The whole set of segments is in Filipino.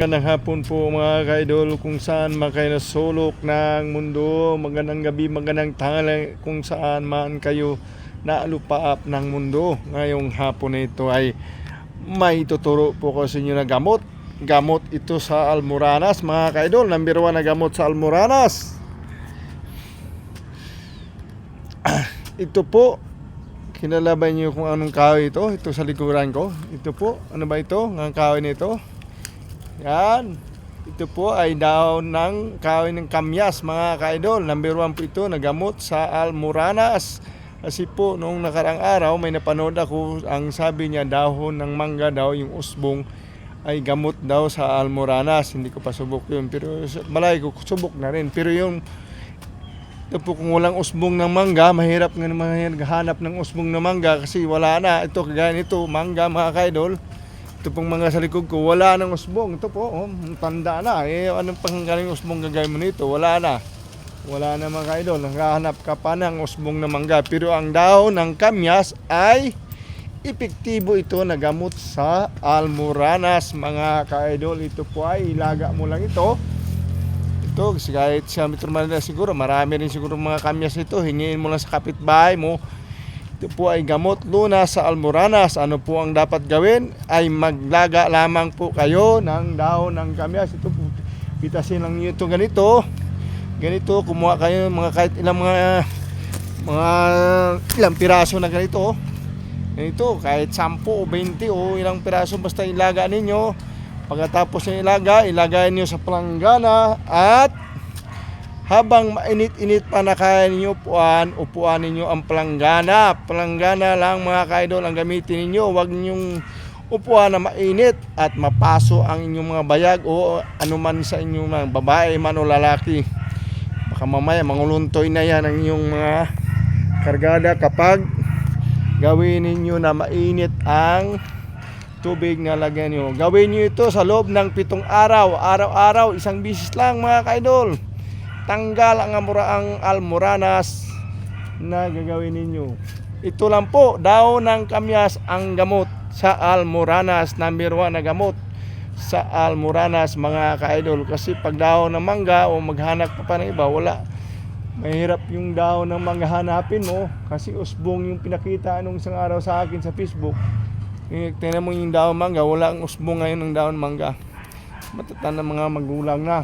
Magandang hapon po mga kaidol kung saan man kayo nasulok ng mundo. Magandang gabi, magandang tanghali kung saan man kayo naalupaap ng mundo. Ngayong hapon na ito ay may tuturo po ko sa inyo na gamot. Gamot ito sa Almoranas mga kaidol. Number one na gamot sa Almoranas. ito po, kinalaban niyo kung anong kahoy ito. Ito sa likuran ko. Ito po, ano ba ito? Ang kahoy nito. Yan. Ito po ay daon ng kahoy ng kamyas mga kaidol. Number one po ito na gamot sa Almoranas. Kasi po noong nakarang araw may napanood ako ang sabi niya dahon ng mangga daw yung usbong ay gamot daw sa Almoranas. Hindi ko pa subok yun. Pero malay ko subok na rin. Pero yung ito po kung walang usbong ng mangga, mahirap nga naman hanap ng usbong ng mangga kasi wala na. Ito kagaya nito, mangga mga kaidol. Ito pong mga sa likod ko, wala nang usbong. Ito po, oh, tanda na. Eh, anong panggaling usbong gagawin mo nito? Wala na. Wala na mga kaidol. Nakahanap ka pa ng usbong na mangga. Pero ang dahon ng kamyas ay epektibo ito na gamot sa almoranas mga kaidol. Ito po ay ilaga mo lang ito. Ito, kahit sa Metro Manila siguro, marami rin siguro mga kamyas ito. Hingiin mo lang sa kapitbahay mo. Ito po ay gamot luna sa almoranas. Ano po ang dapat gawin? Ay maglaga lamang po kayo ng dahon ng kamyas. Ito po, pitasin lang niyo ito ganito. Ganito, kumuha kayo mga kahit ilang mga mga ilang piraso na ganito. Ganito, kahit 10 o 20 o ilang piraso basta ilaga ninyo. Pagkatapos ng ilaga, ilagay niyo sa palanggana at habang mainit-init pa na kaya ninyo upuan, upuan ninyo ang palanggana. Palanggana lang mga kaidol ang gamitin ninyo. Huwag ninyong upuan na mainit at mapaso ang inyong mga bayag o anuman sa inyong mga babae man o lalaki. Baka mamaya manguluntoy na yan ang inyong mga kargada kapag gawin ninyo na mainit ang tubig na lagyan nyo. Gawin nyo ito sa loob ng pitong araw. Araw-araw, isang bisis lang mga kaidol. Tanggal ang, amura, ang almoranas na gagawin ninyo. Ito lang po, daw ng kamyas ang gamot sa almoranas. Number one na gamot sa almoranas mga kaidol. Kasi pag daw ng mangga o maghanap pa pa ng iba, wala. Mahirap yung daw ng mangga hanapin mo. Kasi usbong yung pinakita nung isang araw sa akin sa Facebook. Eh, tingnan mo yung daon mangga, wala ang usbong ngayon ng daon mangga. Matatanda mga magulang na.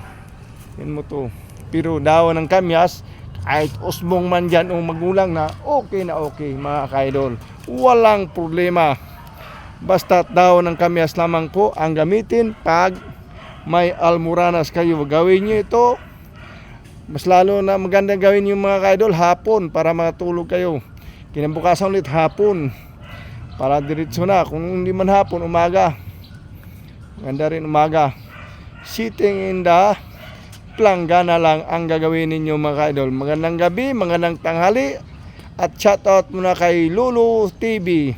Yan mo to. Pero daon ng kamyas, kahit usbong man dyan o magulang na, okay na okay mga kaidol. Walang problema. Basta daon ng kamyas lamang po ang gamitin pag may almoranas kayo. Gawin nyo ito. Mas lalo na magandang gawin yung mga kaidol hapon para matulog kayo. Kinabukasan ulit hapon para diretso na kung hindi man hapon umaga ganda rin umaga sitting in the planggana lang ang gagawin ninyo mga idol. Magandang gabi, magandang tanghali at shoutout muna kay Lulu TV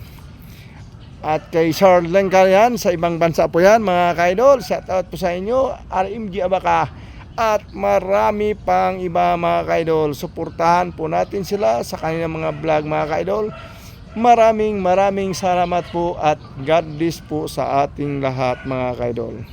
at kay Charlene Kalian sa ibang bansa po yan mga kaidol. Shoutout po sa inyo RMG Abaka. At marami pang iba mga kaidol. Suportahan po natin sila sa kanilang mga vlog mga kaidol. Maraming maraming salamat po at God bless po sa ating lahat mga kaidol.